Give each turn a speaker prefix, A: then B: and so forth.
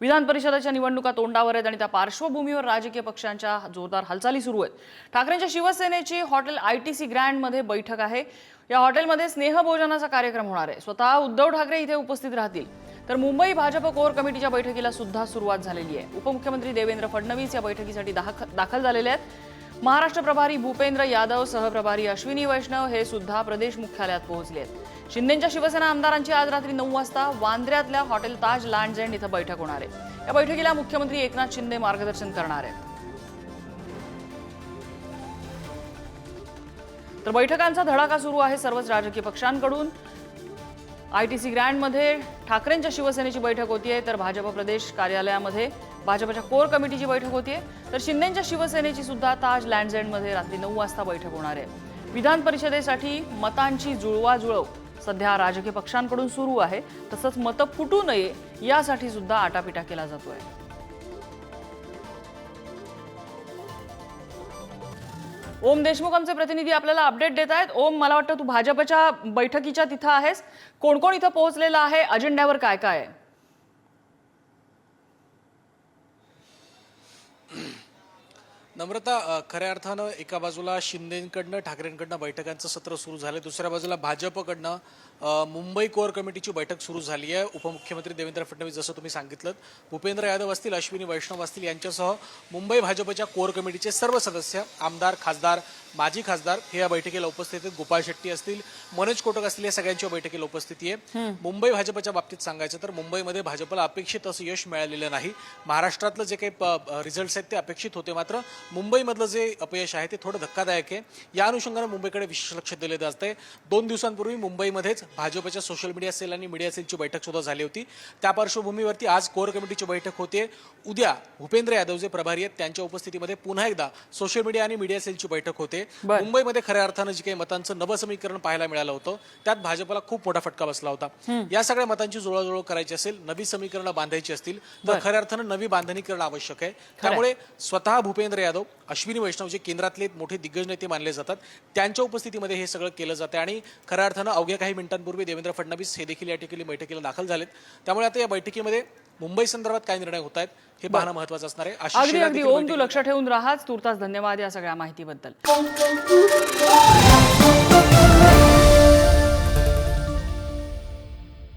A: विधान परिषदेच्या निवडणुका तोंडावर आहेत आणि त्या पार्श्वभूमीवर राजकीय पक्षांच्या जोरदार हालचाली सुरू आहेत. ठाकरेंच्या शिवसेनेची हॉटेल आय टी सी ग्रँडमध्ये बैठक आहे. या हॉटेलमध्ये स्नेहभोजनाचा कार्यक्रम होणार आहे. स्वतः उद्धव ठाकरे इथे उपस्थित राहतील. तर मुंबई भाजप कोर कमिटीच्या बैठकीला सुद्धा सुरुवात झालेली आहे. उपमुख्यमंत्री देवेंद्र फडणवीस या बैठकीसाठी दाखल झालेले आहेत. महाराष्ट्र प्रभारी भूपेंद्र यादव सहप्रभारी अश्विनी वैष्णव हे सुद्धा प्रदेश मुख्यालयात पोहोचले शिंदेच्या शिवसेना आमदारांची आज रात्री नऊ वाजता वांद्र्यातल्या हॉटेल ताज लँड झेंड इथं बैठक होणार आहे. या बैठकीला मुख्यमंत्री एकनाथ शिंदे मार्गदर्शन करणार आहेत. तर बैठकांचा धडाका सुरू आहे सर्वच राजकीय पक्षांकडून. आय टी सी ग्रँडमध्ये ठाकरेंच्या शिवसेनेची बैठक होतीये तर भाजप प्रदेश कार्यालयामध्ये भाजपच्या कोर कमिटीची बैठक होतीये. तर शिंदेच्या शिवसेनेची सुद्धा ताज लँड एंडमध्ये रात्री नऊ वाजता बैठक होणार आहे. विधान परिषदेसाठी मतांची जुळवाजुळव सध्या राजकीय पक्षांकडून सुरू आहे. तसंच मतं फुटू नये यासाठी सुद्धा आटापिटा केला जातोय. ओम देशमुख आमचे प्रतिनिधी आपल्याला अपडेट देत आहेत. ओम मला वाटतं तू भाजपच्या बैठकीच्या तिथं आहेस. कोण कोण इथं पोहोचलेलं आहे? अजेंड्यावर काय काय आहे?
B: नम्रता खऱ्या अर्थानं एका बाजूला शिंदेकडनं ठाकरेंकडनं बैठकांचं सत्र सुरू झालं दुसऱ्या बाजूला भाजपकडनं मुंबई कोर कमिटीची बैठक सुरू झाली आहे. उपमुख्यमंत्री देवेंद्र फडणवीस जसं तुम्ही सांगितलं भूपेंद्र यादव असतील अश्विनी वैष्णव असतील यांच्यासह मुंबई भाजपच्या कोर कमिटीचे सर्व सदस्य आमदार खासदार माजी खासदार हे या बैठकीला उपस्थित आहेत. गोपाळ शेट्टी असतील मनोज कोटक असतील या सगळ्यांच्या बैठकीला उपस्थिती आहे. मुंबई भाजपच्या बाबतीत सांगायचं तर मुंबईमध्ये भाजपला अपेक्षित असं यश मिळालेलं नाही. महाराष्ट्रातलं जे काही रिझल्ट आहेत ते अपेक्षित होते मात्र मुंबईमधलं जे अपयश आहे ते थोडं धक्कादायक आहे. या अनुषंगानं मुंबईकडे विशेष लक्ष दिलं जात आहे. दोन दिवसांपूर्वी मुंबईमध्येच भाजपच्या सोशल मीडिया सेल आणि मीडिया सेलची बैठक सुद्धा झाली होती. त्या पार्श्वभूमीवरती आज कोर कमिटीची बैठक होते. उद्या भूपेंद्र यादव जे प्रभारी आहेत. त्यांच्या उपस्थितीमध्ये पुन्हा एकदा सोशल मीडिया आणि मीडिया सेलची बैठक होते. मुंबईमध्ये खऱ्या अर्थानं जे काही मतांचं नवसमीकरण पाहायला मिळालं होतं त्यात भाजपला खूप मोठा फटका बसला होता. या सगळ्या मतांची जुळवाजुळव करायची असेल नवी समीकरणं बांधायची असतील तर खऱ्या अर्थानं नवी बांधणी करणं आवश्यक आहे. त्यामुळे स्वतः भूपेंद्र यादव अश्विनी वैष्णव जे केंद्रातले मोठे दिग्गज नेते मानले जातात त्यांच्या उपस्थितीमध्ये हे सगळं केलं जातं आणि खऱ्या अर्थानं अवघ्या काही मिनिटांपूर्वी देवेंद्र फडणवीस हे देखील या ठिकाणी बैठकीला दाखल झालेत. त्यामुळे आता या बैठकीमध्ये मुंबई संदर्भात काय निर्णय होत आहेत हे पाहणं महत्वाचं असणार आहे.
A: अगदी अगदी. ओम तू लक्ष ठेवून राहाच. तुर्तास धन्यवाद या सगळ्या माहितीबद्दल.